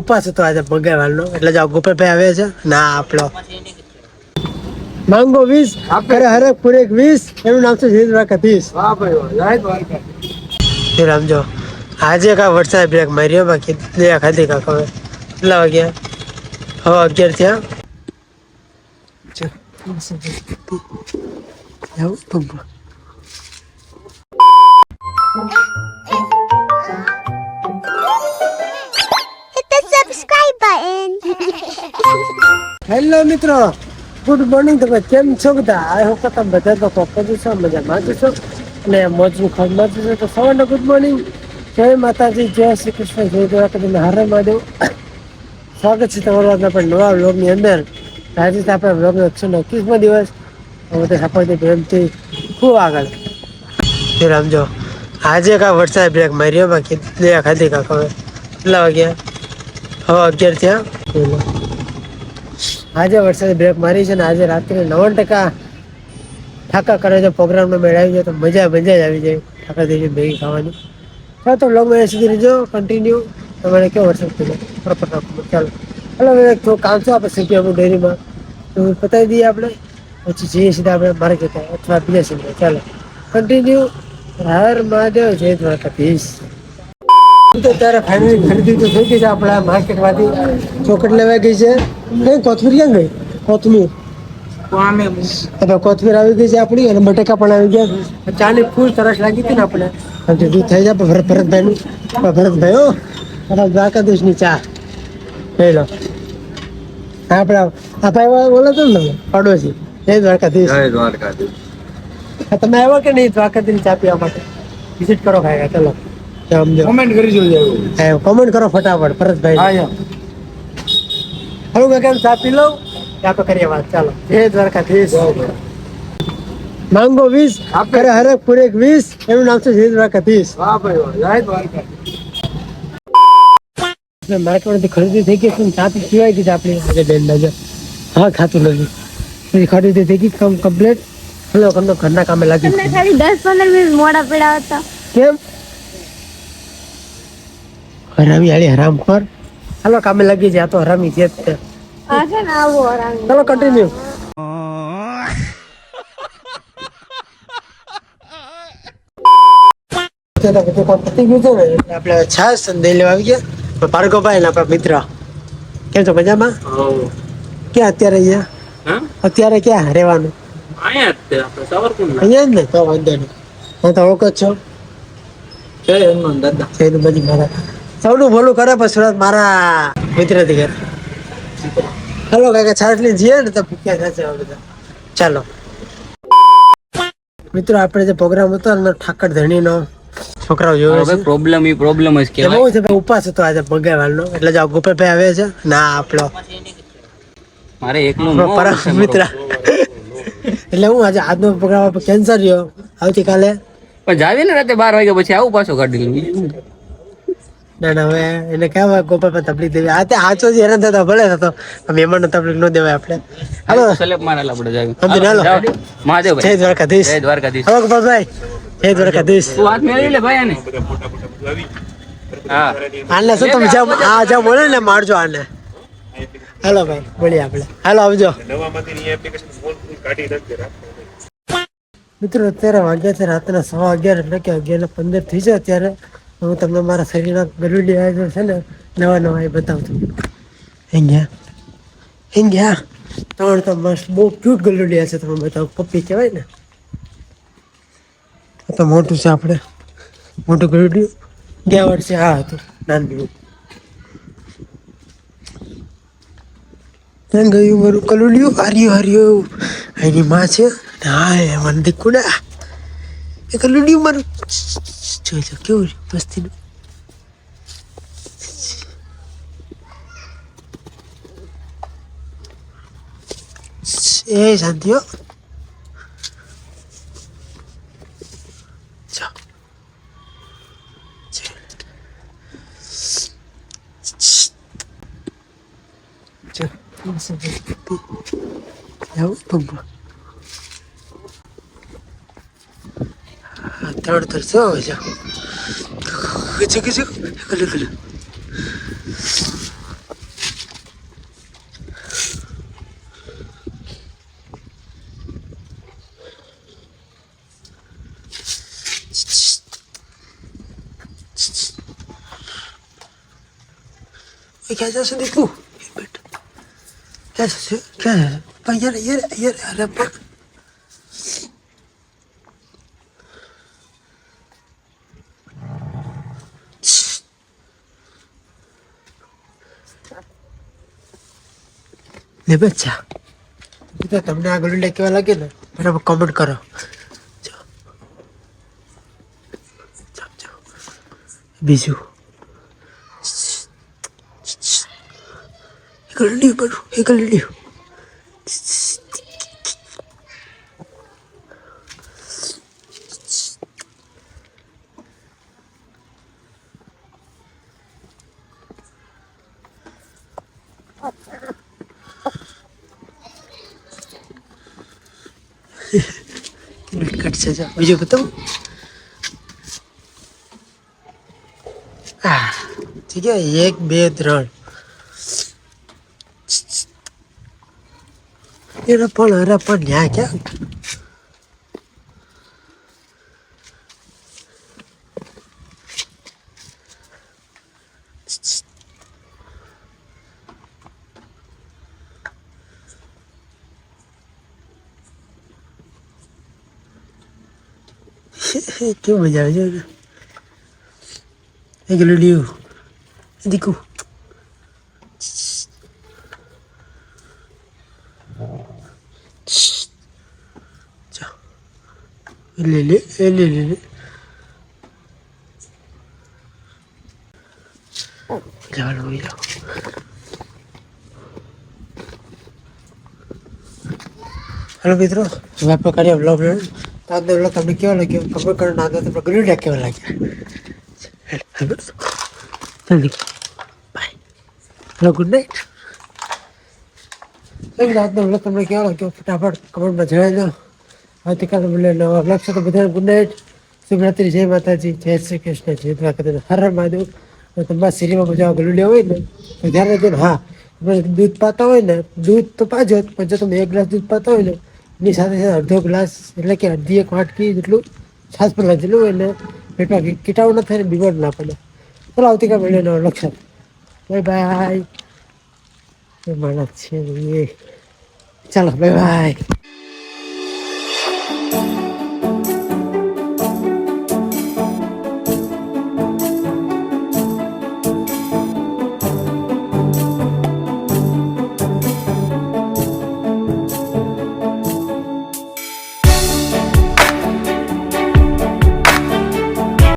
ઉપાસ હતો આજે ભગાવાલનો. એટલે જો ગોપાલભાઈ આવે છે. ના આપણો માંગો વીસ કરે હરેક પૂરેક વીસ એનું નામ છે જીત વાહ જય દ્વારકા આજે કા વરસાદ બ્રેક માર્યો બાકી લે ખાધી કાક હવે. કેટલા વાગ્યા? હવે અગિયાર થયા. હેલો મિત્રો. ગુડ મોર્નિંગ તમે કેમ છો બધા? આઈ હોપ કે તમે બધા તો કોક છો, મજામાં જ છો. અને મોજનું ખબર છો તો સવારનો ગુડ મોર્નિંગ જય માતાજી, જય શ્રી કૃષ્ણ, જય દ્વારકાધીશ હરે મહાદેવ. સ્વાગત છે તમારું આજના પણ નવા વ્લોગની અંદર. આજે તો આપણે વ્લોગનો એકસો ને એકવીસમો દિવસ હવે સફળથી પ્રેમથી ખૂબ આગળ. એ સમજો આજે કા વરસાદ બ્રેક માર્યો? બાકી દયા ખાધી કાંક હવે કેટલા વાગ્યા? હવે અગિયાર થયા. આજે વરસાદ બ્રેક મારી છે ને આજે રાત્રે નવ્વાણું ટકા ઠાકા કરે છે પ્રોગ્રામનો મેળ આવી જાય તો મજા મજા જ આવી જાય. ઠાકા દેવી ભેગી ખાવાની. ચાલો, તો લોંગ મેં સુધી રહેજો કન્ટિન્યુ તમારે કેવો વરસાદ થઈ જાય પ્રોપર રાખો ચાલો. ચાલો, હવે થોડું કામ છું આપણે સીપી આપણું ડેરીમાં તો પતાવી દઈએ આપણે. પછી જઈએ સીધા આપણે માર્કેટ અથવા બીજા સીધા ચાલો. કન્ટિન્યુ હર મહાદેવ, જય દ્વારકાધીશ તો ત્યારે ફાઇનલી ખરીદી તો થઈ ગઈ છે આપણા માર્કેટમાંથી ચોકટ લેવાઈ ગઈ છે. કઈ કોથમીર ક્યાં ગઈ? કોથમીર. હવે કોથમીર આવી ગઈ છે આપણી અને બટેકા પણ આવી ગયા. ચાની ફૂલ સરસ લાગી હતી ને આપણે. અને દૂધ થઈ જાય ભરત ભરતભાઈનું. ભરતભાઈ હો. દ્વારકાધીશની ચા. લઈ લો. આપણા આ ભાઈ બોલો તો ને પડોશી. એ દ્વારકાધીશ. જય દ્વારકાધીશ. આ તમે આવ્યા કે નહીં દ્વારકાધીશ ચા પીવા માટે? વિઝિટ કરો ખાય ચલો. કોમેન્ટ કરી જોજો કોમેન્ટ કરો ફટાફટ ભરતભાઈ હા યા. હવે મેં ચા પી લઉં? આપણે કરીએ વાત ચાલો. જય દ્વારકાધીશ. માંગો વીસ કરે હરેક પૂરેક વીસ એનું નામ છે જય દ્વારકાધીશ. વાહ ભાઈ વાહ જય દ્વારકાધીશ. માર્કેટમાંથી ખરીદી થઈ ગઈ પણ આપણી આજે બેન નજર. હા ખાતું નથી. પછી ખરીદી થઈ ગઈ કમ કમ્પ્લીટ હલો ઘરનો ઘરના કામે લાગી દસ પંદર મિનિટ મોડા પડ્યા હતા. કેમ? હરામી આલી હરામ પર હાલો કામે લાગી જાય આ તો હરામી જ છે. ને આવો કન્ટિન્યુ આપણે છાસ દહીં લેવા આવી ગયા. ભાર્ગવભાઈ ને આપણા મિત્ર. કેમ છો મજામાં? ક્યાં અત્યારે અહીંયા? અત્યારે ક્યાં રહેવાનું? અહીંયા જ ને? તો વાંધો નહીં. હું તો ઓળખો છો. જય હનુમાન દાદા. જય બધી મારા સૌનું ભલું કરે પણ સુરત મારા મિત્રથી ઘર ચાલો કાકા લઈને જઈએ ને તો ભૂખ્યા થશે બધા. ચાલો. મિત્રો આપણે જે પ્રોગ્રામ હતો ને ઠાકર ધણીનો છોકરાઓ જોયો છે. પ્રોબ્લેમ ઈ પ્રોબ્લેમ જ કહેવાય. શું છે ભાઈ ઉપાસ હતો આજે ભગાવાલનો એટલે જો ગોપાલભાઈ આવે છે ના આપણો મારે એકલો પરમ મિત્ર. એટલે હું આજે આજનો પ્રોગ્રામ આપણે કેન્સલ રહ્યો. આવતીકાલે પણ જાવી ને રાતે બાર વાગ્યા પછી આવું પાછો કાઢી લઉં. ના ના હવે એને કેમ ગોપાલ પર તકલીફ દેવી? આ તે આચો જ હેરાન થતા ભલે થતો. મહેમાનનો તકલીફ ન દેવાય આપણે. હાલો. સલેપ મારેલા આપણે જાય સમજી ના લો. મહાદેવ જય દ્વારકાધીશ. જય દ્વારકાધીશ. હાલો ગોપાલભાઈ. જય દ્વારકાધીશ. તું હાથ મેળવી લે ભાઈ આને. હા. આને શું તમે જાવ આ જાવ બોલે ને મારજો આને. હાલો ભાઈ મળીએ આપણે. હાલો આવજો. મિત્રો અત્યારે વાગ્યા છે રાતના સવા અગિયાર એટલે કે અગિયાર ને પંદર થઈ છે અત્યારે. હું તમને મારા શરીરના ગલુડી આયોજન છે ને, નવા નવા એ બતાવતો અહીંયા અહીંયા ત્રણ તો મસ્ત, બહુ ક્યુટ ગલુડિયા છે, તમે બતાવો. પપ્પી કહેવાય ને? તો મોટું છે આપણે. મોટું ગલુડિયું ગયા વર્ષે આ હતું નાનનું ત્યાં ગયું, મારું કલુડિયું હાર્યું હાર્યું. એની માં છે હા, એ મને દીકુડા એ કલુડિયું મારું જોઈ લો કેવું રહ્યું મસ્તીનું એ શાંતિ હો જાઓ. ત્રણ થર છો હોય છે ગજક ગજક ગલ ગલ क्या जैसे देखू क्या जैसे क्या है यार यार यार अरे લે બચ્ચા તો તમને આગળ લે કેવા લાગે ને બરાબર કોમેન્ટ કરો. બીજું. એક ગલડી એ એક ગલડી કટશે જા બીજું બતાવું આ ઠીક એક બે ત્રણ એનો પણ ન્યા ક્યાં કેવું મજા આવે છે એક લીલું દીકુ જાઓ લે લે એ લે લે લે ચાલો ભાઈ જાઓ હેલો આજનો બ્લોગ તમને કેવો લાગ્યો ખબર કરો ના તો તમને ગરીબ કેવા લાગ્યા બાય હેલો ગુડ નાઇટ એક રાતનો બ્લોગ તમને કેવો લાગ્યો ફટાફટ કમેન્ટમાં જણાવી દો આવતીકાલે મળે નવા લક્ષ્ય સાથે બધાને ગુડ નાઇટ શુભરાત્રી જય માતાજી જય શ્રી કૃષ્ણ જય દ્વારકા હર હર મહાદેવ તમારા સિરીમાં મજા ગલુડિયા હોય ને તો ધ્યાન રાખજો હા દૂધ પાતા હોય ને દૂધ તો પાજો પણ જો તમે એક ગ્લાસ દૂધ પાતા હોય ને એની સાથે સાથે અડધો ગ્લાસ, એટલે કે અડધી એક વાટકી જેટલું છાસ પર જેટલું ને પેટમાં કીટાણુ ન થાય ને બીમાર ના પડે. ચલો, આવતીકાલ મળીએ નવા લક્ષણ બાય બાય. માણસ છે ચાલો, બાય બાય.